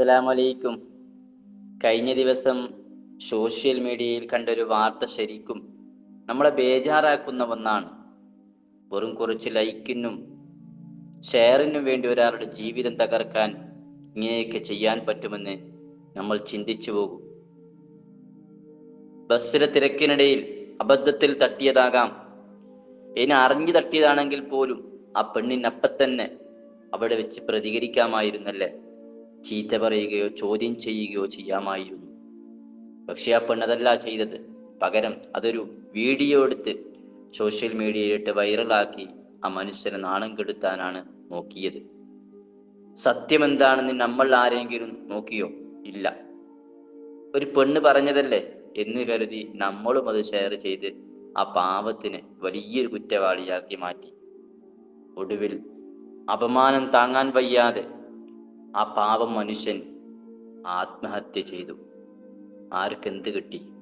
അസ്സലാമലൈക്കും. കഴിഞ്ഞ ദിവസം സോഷ്യൽ മീഡിയയിൽ കണ്ടൊരു വാർത്ത ശരിക്കും നമ്മളെ ബേജാറാക്കുന്ന ഒന്നാണ്. വെറും കുറച്ച് ലൈക്കിനും ഷെയറിനും വേണ്ടി ഒരാളുടെ ജീവിതം തകർക്കാൻ ഇങ്ങനെയൊക്കെ ചെയ്യാൻ പറ്റുമെന്ന് നമ്മൾ ചിന്തിച്ചു പോകും. ബസ്സിലെ തിരക്കിനിടയിൽ അബദ്ധത്തിൽ തട്ടിയതാകാം. ഇനി അറിഞ്ഞു തട്ടിയതാണെങ്കിൽ പോലും ആ പെണ്ണിനപ്പം തന്നെ അവിടെ വെച്ച് പ്രതികരിക്കാമായിരുന്നല്ലേ? ചീത്ത പറയുകയോ ചോദ്യം ചെയ്യുകയോ ചെയ്യാമായിരുന്നു. പക്ഷെ ആ പെണ്ണതല്ല ചെയ്തത്. പകരം അതൊരു വീഡിയോ എടുത്ത് സോഷ്യൽ മീഡിയയിലിട്ട് വൈറലാക്കി ആ മനുഷ്യനെ നാണം കെടുത്താനാണ് നോക്കിയത്. സത്യം എന്താണെന്ന് നമ്മൾ ആരെങ്കിലും നോക്കിയോ? ഇല്ല. ഒരു പെണ്ണ് പറഞ്ഞതല്ലേ എന്ന് കരുതി നമ്മളും അത് ഷെയർ ചെയ്ത് ആ പാപത്തിന് വലിയൊരു കുറ്റവാളിയാക്കി മാറ്റി. ഒടുവിൽ അപമാനം താങ്ങാൻ വയ്യാതെ ആ പാവം മനുഷ്യൻ ആത്മഹത്യ ചെയ്തു. ആർക്കെന്ത് കിട്ടി?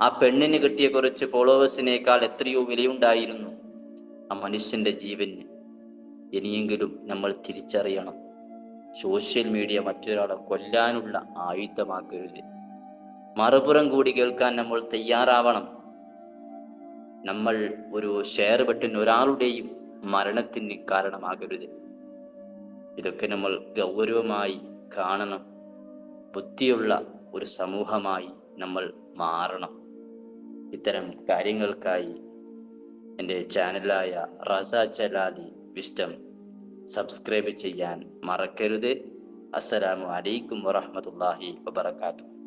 ആ പെണ്ണിന് കിട്ടിയ കുറച്ച് ഫോളോവേഴ്സിനേക്കാൾ എത്രയോ വിലയുണ്ടായിരുന്നു ആ മനുഷ്യന്റെ ജീവന്. ഇനിയെങ്കിലും നമ്മൾ തിരിച്ചറിയണം. സോഷ്യൽ മീഡിയ മറ്റൊരാളെ കൊല്ലാനുള്ള ആയുധമാക്കരുത്. മറുപുറം കൂടി കേൾക്കാൻ നമ്മൾ തയ്യാറാവണം. നമ്മൾ ഒരു ഷെയർ ബട്ടൺ ഒരാളുടെയും മരണത്തിന് കാരണമാകരുത്. ഇതൊക്കെ നമ്മൾ ഗൗരവമായി കാണണം. ബുദ്ധിയുള്ള ഒരു സമൂഹമായി നമ്മൾ മാറണം. ഇത്തരം കാര്യങ്ങൾക്കായി എന്റെ ചാനലായ റസ ചലാലി വിസ്റ്റം സബ്സ്ക്രൈബ് ചെയ്യാൻ മറക്കരുത്. അസ്സലാമു അലൈക്കും വറഹ്മത്തുള്ളാഹി വബറകാതുഹു.